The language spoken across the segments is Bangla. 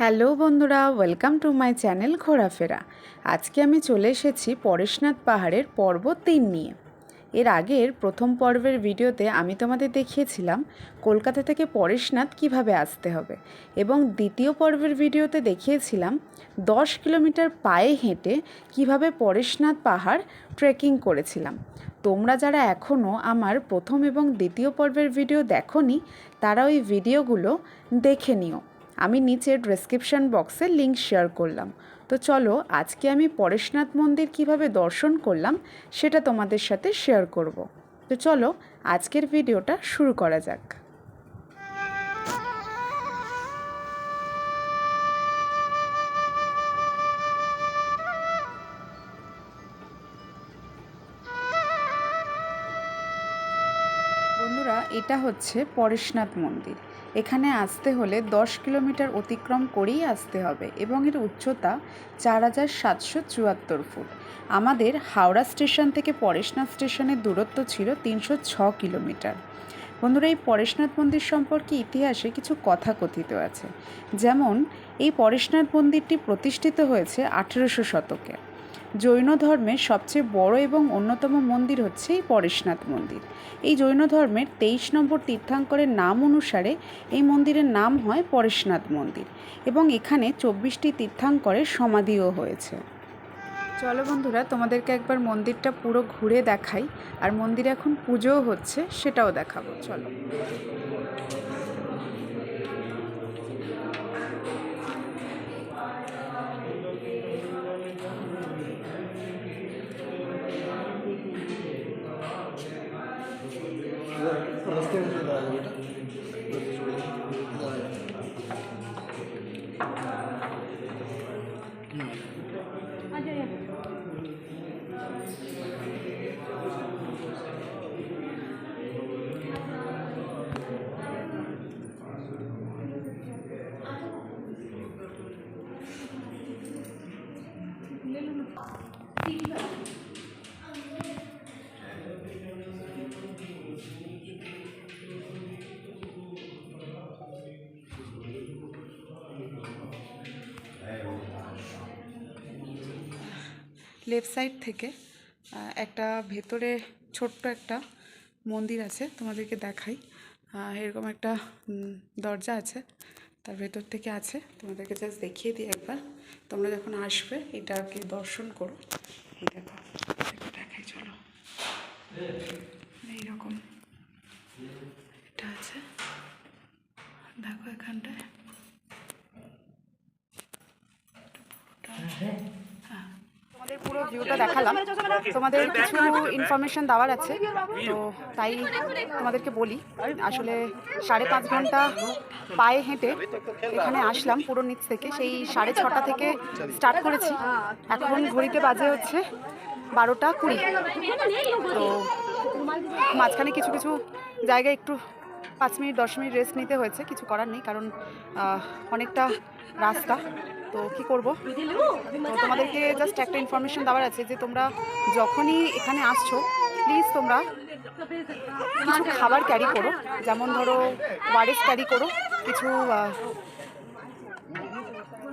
হ্যালো বন্ধুরা, ওয়েলকাম টু মাই চ্যানেল ঘোরাফেরা। আজকে আমি চলে এসেছি পরেশনাথ পাহাড়ের পর্ব তিন নিয়ে। এর আগের প্রথম পর্বের ভিডিওতে আমি তোমাদের দেখিয়েছিলাম কলকাতা থেকে পরেশনাথ কীভাবে আসতে হবে এবং দ্বিতীয় পর্বের ভিডিওতে দেখিয়েছিলাম দশ কিলোমিটার পায়ে হেঁটে কীভাবে পরেশনাথ পাহাড় ট্রেকিং করেছিলাম। তোমরা যারা এখনও আমার প্রথম এবং দ্বিতীয় পর্বের ভিডিও দেখোনি, তারা ওই ভিডিওগুলো দেখে নিও। আমি নিচে ডেসক্রিপশন বক্সে লিঙ্ক শেয়ার করলাম। তো চলো, আজকে আমি পরেশনাথ মন্দির কীভাবে দর্শন করলাম, সেটা তোমাদের সাথে শেয়ার করব। তো চলো, আজকের ভিডিওটা শুরু করা যাক। এটা হচ্ছে পরেশনাথ মন্দির। এখানে আসতে হলে দশ কিলোমিটার অতিক্রম করেই আসতে হবে এবং এর উচ্চতা চার হাজার সাতশো চুয়াত্তর ফুট। আমাদের হাওড়া স্টেশন থেকে পরেশনাথ স্টেশনের দূরত্ব ছিল তিনশো ছ কিলোমিটার। বন্ধুরা, এই পরেশনাথ মন্দির সম্পর্কে ইতিহাসে কিছু কথা কথিত আছে। যেমন, এই পরেশনাথ মন্দিরটি প্রতিষ্ঠিত হয়েছে আঠেরোশো শতকে। জৈন ধর্মের সবচেয়ে বড় এবং অন্যতম মন্দির হচ্ছে এই পরেশনাথ মন্দির। এই জৈন ধর্মের তেইশ নম্বর তীর্থাঙ্করের নাম অনুসারে এই মন্দিরের নাম হয় পরেশনাথ মন্দির এবং এখানে চব্বিশটি তীর্থাঙ্করের সমাধিও হয়েছে। চলো বন্ধুরা, তোমাদেরকে একবার মন্দিরটা পুরো ঘুরে দেখাই আর মন্দিরে এখন পুজোও হচ্ছে, সেটাও দেখাবো। চলো। লেফট সাইড থেকে একটা ভেতরে ছোট্ট একটা মন্দির আছে, তোমাদেরকে দেখাই। এরকম একটা দরজা আছে। তার ভেতর থেকে আছে। তোমাদেরকে জাস্ট দেখিয়ে দিই একবার। তোমরা যখন আসবে, এটাকে দর্শন করো। দেখো দেখো দেখাই, চলো। এইরকম এটা আছে। দেখো এখানটায়। হ্যাঁ তোমাদের পুরো ভিউটা দেখালাম। তোমাদের কিছু ইনফরমেশন দেওয়ার আছে তো তাই তোমাদেরকে বলি আসলে সাড়ে পাঁচ ঘণ্টা পায়ে হেঁটে এখানে আসলাম পুরো নিচ থেকে। সেই সাড়ে ছটা থেকে স্টার্ট করেছি। এখন ঘড়িতে বাজে হচ্ছে বারোটা কুড়ি। তো মাঝখানে কিছু কিছু জায়গায় একটু পাঁচ মিনিট দশ মিনিট রেস্ট নিতে হয়েছে কিছু করার নেই কারণ অনেকটা রাস্তা। তো কি করব? তোমাদেরকে জাস্ট একটা ইনফরমেশন দেওয়ার আছে যে তোমরা যখনই এখানে আসছো প্লিজ তোমরা কিছু খাবার ক্যারি করো। যেমন ধরো, ওয়ারেস ক্যারি করো, কিছু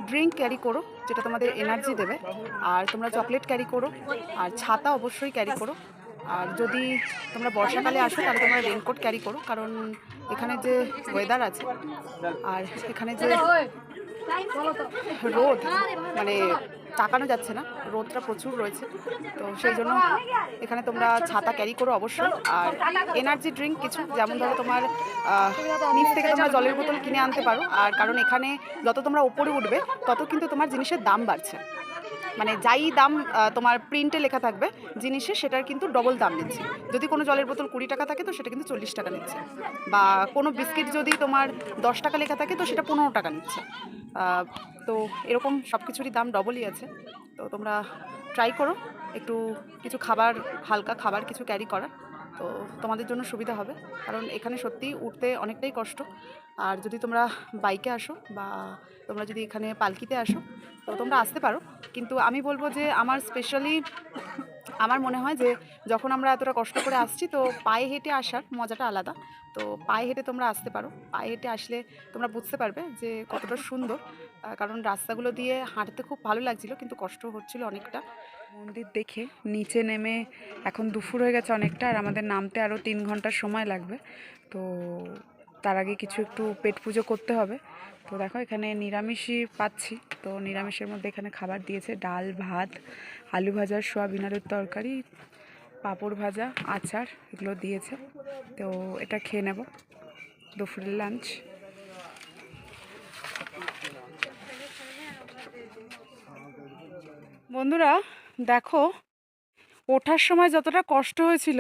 ড্রিঙ্ক ক্যারি করো, যেটা তোমাদের এনার্জি দেবে। আর তোমরা চকলেট ক্যারি করো, আর ছাতা অবশ্যই ক্যারি করো। আর যদি তোমরা বর্ষাকালে আসো, তাহলে তোমরা রেনকোট ক্যারি করো, কারণ এখানে যে ওয়েদার আছে, আর এখানে যে রোদ মানে তাকানো যাচ্ছে না, রোদটা প্রচুর রয়েছে। তো সেই জন্য এখানে তোমরা ছাতা ক্যারি করো অবশ্যই। আর এনার্জি ড্রিঙ্ক কিছু, যেমন ধরো তোমার নিচ থেকে তোমরা জলের বোতল কিনে আনতে পারো। আর কারণ এখানে যত তোমরা উপরে উঠবে, তত কিন্তু তোমার জিনিসের দাম বাড়ছে। মানে যাই দাম তোমার প্রিন্টে লেখা থাকবে জিনিসে সেটার কিন্তু ডবল দাম নিচ্ছে। যদি কোনো জলের বোতল কুড়ি টাকা থাকে, তো সেটা কিন্তু চল্লিশ টাকা নিচ্ছে। বা কোনো বিস্কিট যদি তোমার দশ টাকা লেখা থাকে, তো সেটা পনেরো টাকা নিচ্ছে। তো এরকম সব কিছুরই দাম ডবলই আছে। তো তোমরা ট্রাই করো, একটু কিছু খাবার, হালকা খাবার কিছু ক্যারি করার। তো তোমাদের জন্য সুবিধা হবে। কারণ এখানে সত্যিই উঠতে অনেকটাই কষ্ট। আর যদি তোমরা বাইকে আসো বা তোমরা যদি এখানে পালকিতে আসো, তো তোমরা আসতে পারো। কিন্তু আমি বলব যে আমার স্পেশালি আমার মনে হয় যে যখন আমরা এতটা কষ্ট করে আসছি, তো পায়ে হেঁটে আসার মজাটা আলাদা। তো পায়ে হেঁটে তোমরা আসতে পারো। পায়ে হেঁটে আসলে তোমরা বুঝতে পারবে যে কতটা সুন্দর। কারণ রাস্তাগুলো দিয়ে হাঁটতে খুব ভালো লাগছিল, কিন্তু কষ্ট হচ্ছিল অনেকটা। মন্দির দেখে নিচে নেমে এখন দুপুর হয়ে গেছে অনেকটা, আর আমাদের নামতে আরও তিন ঘণ্টার সময় লাগবে। তো তার আগে কিছু একটু পেট পুজো করতে হবে। তো দেখো এখানে নিরামিষই পাচ্ছি। তো নিরামিষের মধ্যে এখানে খাবার দিয়েছে ডাল, ভাত, আলু ভাজা, সোয়াবিন, আলুর তরকারি, পাঁপড় ভাজা, আচার এগুলো দিয়েছে। তো এটা খেয়ে নেব দুপুরের লাঞ্চ। বন্ধুরা, দেখো, ওঠার সময় যতটা কষ্ট হয়েছিল,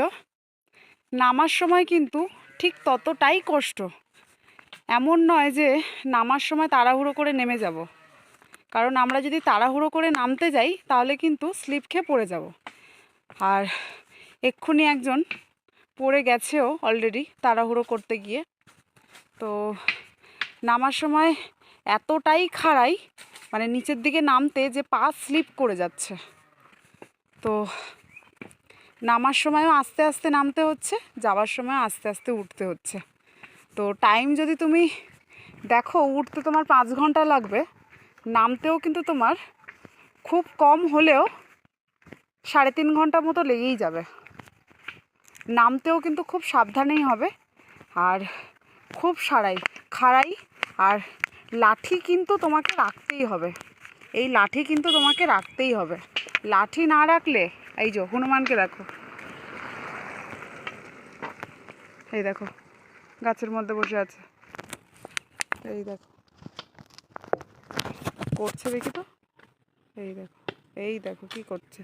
নামার সময় কিন্তু ঠিক ততটাই কষ্ট। এমন নয় যে নামার সময় তাড়াহুড়ো করে নেমে যাব। কারণ আমরা যদি তাড়াহুড়ো করে নামতে যাই, তাহলে কিন্তু স্লিপ খেয়ে পড়ে যাব। আর এক্ষুনি একজন পড়ে গেছেও অলরেডি তাড়াহুড়ো করতে গিয়ে। তো নামার সময় এতটাই খাড়াই মানে নিচের দিকে নামতে যে পা স্লিপ করে যাচ্ছে। তো নামার সময়ও আস্তে আস্তে নামতে হচ্ছে, যাওয়ার সময় আস্তে আস্তে উঠতে হচ্ছে। তো টাইম যদি তুমি দেখো, উঠতে তোমার পাঁচ ঘণ্টা লাগবে, নামতেও কিন্তু তোমার খুব কম হলেও সাড়ে তিন ঘণ্টা মতো লেগেই যাবে। নামতেও কিন্তু খুব সাবধানেই হবে, আর খুব সারাই খাড়াই, আর লাঠি কিন্তু তোমাকে রাখতেই হবে। এই লাঠি কিন্তু তোমাকে রাখতেই হবে। লাঠি না রাখলে এই যে, হনুমানকে দেখো। এই দেখো, গাছের মধ্যে বসে আছে। এই দেখো। করছে দেখি তো। এই দেখো এই দেখো কি করছে।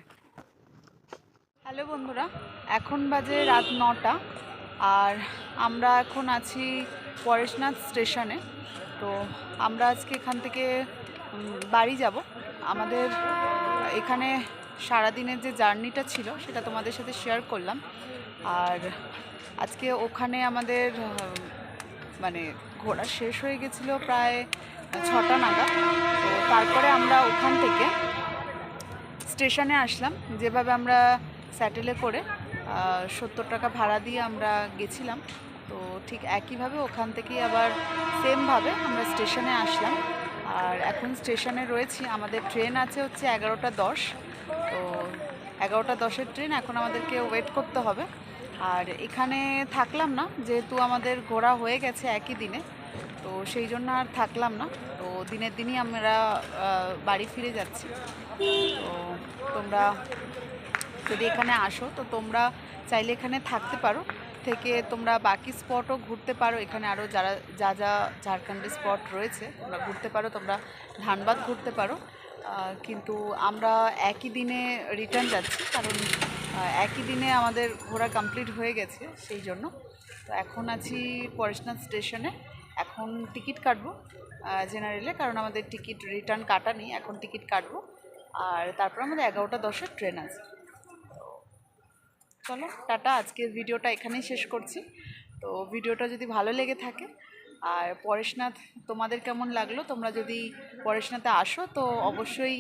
হ্যালো বন্ধুরা, এখন বাজে রাত নটা, আর আমরা এখন আছি পরেশনাথ স্টেশনে। তো আমরা আজকে এখান থেকে বাড়ি যাব। আমাদের এখানে সারাদিনের যে জার্নিটা ছিল, সেটা তোমাদের সাথে শেয়ার করলাম। আর আজকে ওখানে আমাদের মানে ঘোরা শেষ হয়ে গেছিল প্রায় ছটা নাগাদ। তো তারপরে আমরা ওখান থেকে স্টেশনে আসলাম। যেভাবে আমরা স্যাটেলে করে সত্তর টাকা ভাড়া দিয়ে আমরা গেছিলাম। তো ঠিক একইভাবে ওখান থেকেই আবার সেমভাবে আমরা স্টেশনে আসলাম। আর এখন স্টেশনে রয়েছি। আমাদের ট্রেন আছে হচ্ছে এগারোটা দশ। এগারোটা দশের ট্রেন, এখন আমাদেরকে ওয়েট করতে হবে। আর এখানে থাকলাম না, যেহেতু আমাদের ঘোরা হয়ে গেছে একই দিনে, তো সেই জন্য আর থাকলাম না। তো দিনের দিনই আমরা বাড়ি ফিরে যাচ্ছি। তো তোমরা যদি এখানে আসো, তো তোমরা চাইলে এখানে থাকতে পারো। থেকে তোমরা বাকি স্পটও ঘুরতে পারো। এখানে আরও যারা, যা যা ঝাড়খণ্ডের স্পট রয়েছে, তোমরা ঘুরতে পারো। তোমরা ধানবাদ ঘুরতে পারো। কিন্তু আমরা একই দিনে রিটার্ন যাচ্ছি, কারণ একই দিনে আমাদের ঘোরা কমপ্লিট হয়ে গেছে সেই জন্য। তো এখন আছি পরেশনাথ স্টেশনে। এখন টিকিট কাটবো জেনারেলে কারণ আমাদের টিকিট রিটার্ন কাটা নেই, এখন টিকিট কাটবো। আর তারপর আমাদের এগারোটা দশের ট্রেন আছে। চলো, টাটা, আজকের ভিডিওটা এখানেই শেষ করছি। তো ভিডিওটা যদি ভালো লেগে থাকে আর পরেশনাথ, তোমাদের কেমন লাগল? তোমরা যদি পরেশনাথে আসো, তো অবশ্যই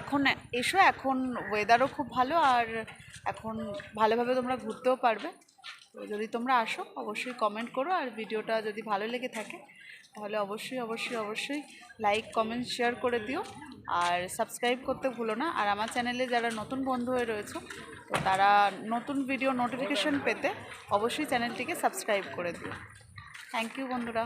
এখন এসো, এখন ওয়েদারও খুব ভালো আর এখন ভালোভাবে তোমরা ঘুরতেও পারবে। তো যদি তোমরা আসো, অবশ্যই কমেন্ট করো আর ভিডিওটা যদি ভালো লেগে থাকে, তাহলে অবশ্যই অবশ্যই অবশ্যই লাইক কমেন্ট শেয়ার করে দিও। আর সাবস্ক্রাইব করতে ভুলো না। আর আমার চ্যানেলে যারা নতুন বন্ধু হয়ে রয়েছে, তো তারা নতুন ভিডিও নোটিফিকেশন পেতে অবশ্যই চ্যানেলটিকে সাবস্ক্রাইব করে দিও। থ্যাংক ইউ বন্ধুরা।